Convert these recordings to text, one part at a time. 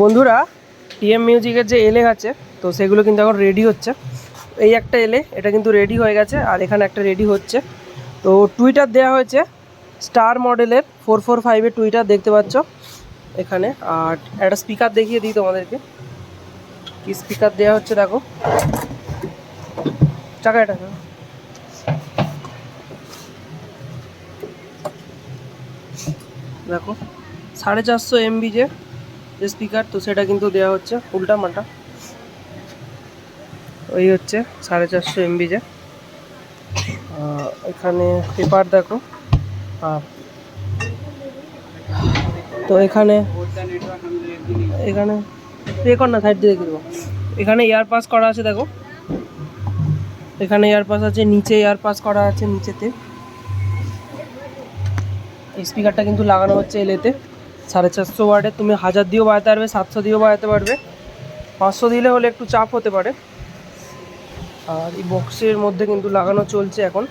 বন্ধুরা টিএম মিউজিকের যে এলে আছে, তো সেগুলো কিন্তু এখন রেডি হচ্ছে। এই একটা এলে এটা কিন্তু রেডি হয়ে গেছে, আর এখানে একটা রেডি হচ্ছে। তো টুইটার দেওয়া হয়েছে স্টার মডেলের ফোর ফোর ফাইভের টুইটার দেখতে পাচ্ছ এখানে। আর একটা স্পিকার দেখিয়ে দিই তোমাদেরকে। কি স্পিকার দেওয়া হচ্ছে দেখো। চাকা এটা। দেখো, সাড়ে চারশো এমবি যে স্পিকার তো সেটা কিন্তু দেওয়া হচ্ছে উল্টা মাটা ওই হচ্ছে সাড়ে চারশো এমবি যে। এখানে পেপার দেখো। তো এখানে এখানে পে কর না সাইড দিয়ে দেবো। এখানে এয়ার পাস করা আছে, দেখো। এখানে এয়ার পাস আছে, নিচে এয়ার পাস করা আছে, নিচেতে। স্পিকারটা কিন্তু লাগানো হচ্ছে এলেতে সাড়ে চারশো ওয়ার্ডে তুমি হাজার দিয়েও বাড়াতে পারবে, সাতশো দিয়েও বাড়াতে পারবে। পাঁচশো দিলে হলে একটু চাপ হতে পারে। আর এই বক্সের মধ্যে কিন্তু লাগানো চলছে এখন।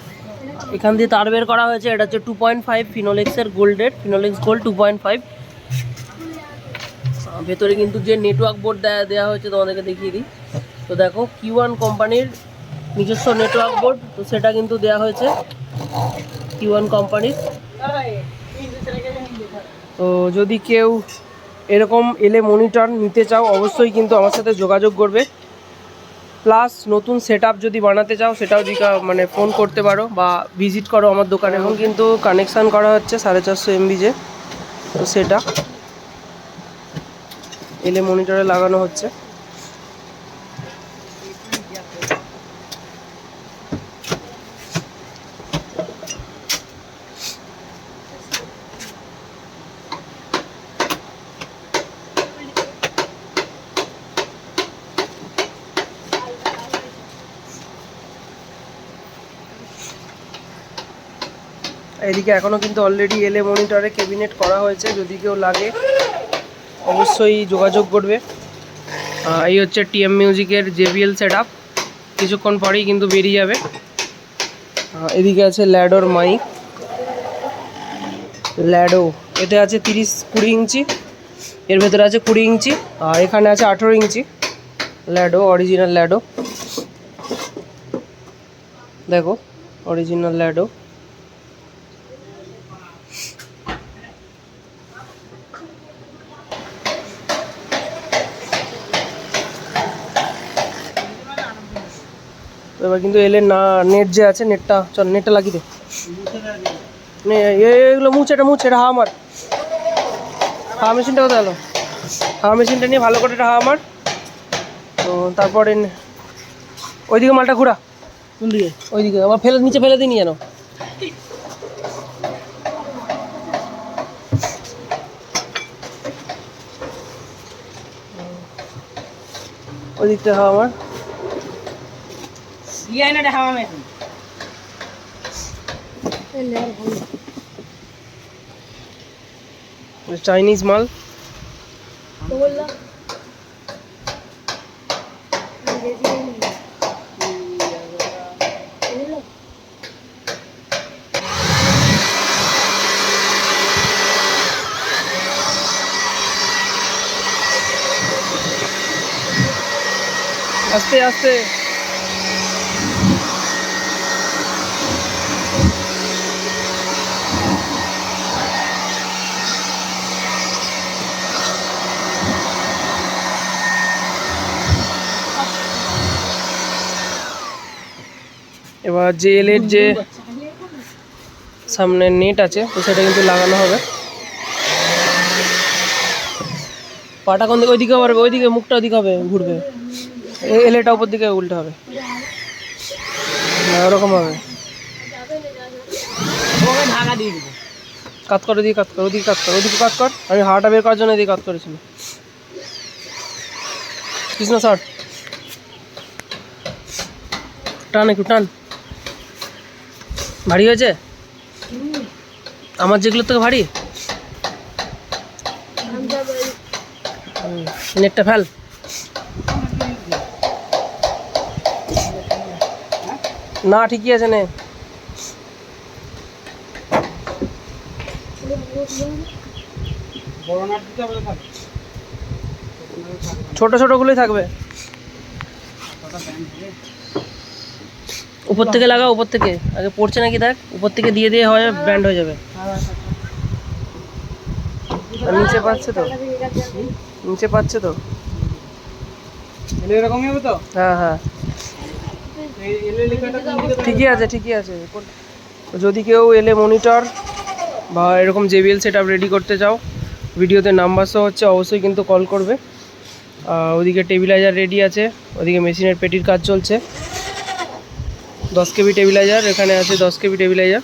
এখান দিয়ে তার বের করা হয়েছে, এটা হচ্ছে টু পয়েন্ট ফাইভ ফিনোলেক্সের গোল্ডের, Finolex gold two point five ভেতরে কিন্তু যে নেটওয়ার্ক বোর্ড দেয়া দেওয়া হয়েছে তোমাদেরকে দেখিয়ে দিই। তো দেখো কিউ ওয়ান কোম্পানির নিজস্ব নেটওয়ার্ক বোর্ড তো সেটা কিন্তু দেওয়া হয়েছে কিউ ওয়ান কোম্পানির তো যদি কেউ এরকম এলে মনিটর নিতে চাও, অবশ্যই কিন্তু আমার সাথে যোগাযোগ করবে। প্লাস নতুন সেট যদি বানাতে চাও, সেটাও জিকা- মানে ফোন করতে পারো বা ভিজিট করো আমার দোকানে। এখন কিন্তু কানেকশান করা হচ্ছে সাড়ে চারশো এমবি যে তো। সেটা এলে মনিটরে লাগানো হচ্ছে। এদিকে এখনও কিন্তু অলরেডি এলে মনিটরে ক্যাবিনেট করা হয়েছে, যদি কেউ লাগে অবশ্যই যোগাযোগ করবে। এই হচ্ছে টিএম মিউজিকের জেবিএল সেট আপ কিছুক্ষণ পরেই কিন্তু বেরিয়ে যাবে। এদিকে আছে ল্যাডোর মাইক ল্যাডো এতে আছে তিরিশ কুড়ি ইঞ্চি, এর ভেতরে আছে কুড়ি ইঞ্চি, আর এখানে আছে আঠেরো ইঞ্চি। ল্যাডো অরিজিনাল ল্যাডো দেখো অরিজিনাল ল্যাডো এবার কিন্তু এলে না নেট যে আছে নেটটা চল নেটটা লাগিয়ে দে। এগুলো মুছে এটা মুছে এটা হাওয়া মার। হাওয়া মেশিনটা কোথায় গেলো হাওয়া মেশিনটা নিয়ে ভালো করে এটা হাওয়া মার। তো তারপরে ওইদিকে মালটা ঘোরা। কোন দিকে ওইদিকে আবার ফেলে নিচে ফেলে দিই নি যেন। ওই দিকটা আমার। মার চাইনিজ মাল। আস্তে আস্তে। এবার যে এলের যে সামনে নেট আছে, তো সেটা কিন্তু লাগানো হবে। পাটা কোন দিকে? ওইদিকে পারবে ওইদিকে মুখটা ওইদিকে হবে, ঘুরবে। এলেটা উপর দিকে উল্টে হবে। না ওরকম হবে। কাত করে দিয়ে কাত কর ওদিকে কাত কর ওদিকে কাত কর। আমি হাওয়াটা বের করার জন্য এদিকে কাত করেছিল কৃষ্ণ স্যার। টান একটু টান। ভারী হয়েছে? আমার যেগুলোর থেকে ভারী? নেটটা ফেল। না ঠিকই আছে নে। ছোট ছোটগুলোই থাকবে। উপর থেকে লাগা উপর থেকে। আগে পড়ছে নাকি দেখ উপর থেকে দিয়ে দিয়ে হয় ব্যান্ড হয়ে যাবে। আর নিচে পাচ্ছে তো। নিচে পাচ্ছে তো। এরকমই হবে তো? হ্যাঁ হ্যাঁ এই এলে লেখাটা কোন দিকে ঠিকই আছে ঠিকই আছে। যদি কেউ এলে মনিটর বা এরকম জেবিএল সেট রেডি করতে চাও, ভিডিওতে নাম্বার সহ হচ্ছে অবশ্যই কিন্তু কল করবে। ওদিকে টেবিলাইজার রেডি আছে, ওদিকে মেশিনের পেটির কাজ চলছে। দশ কেবি টেবিলাইজার এখানে আছে দশ কেবি টেবিলাইজার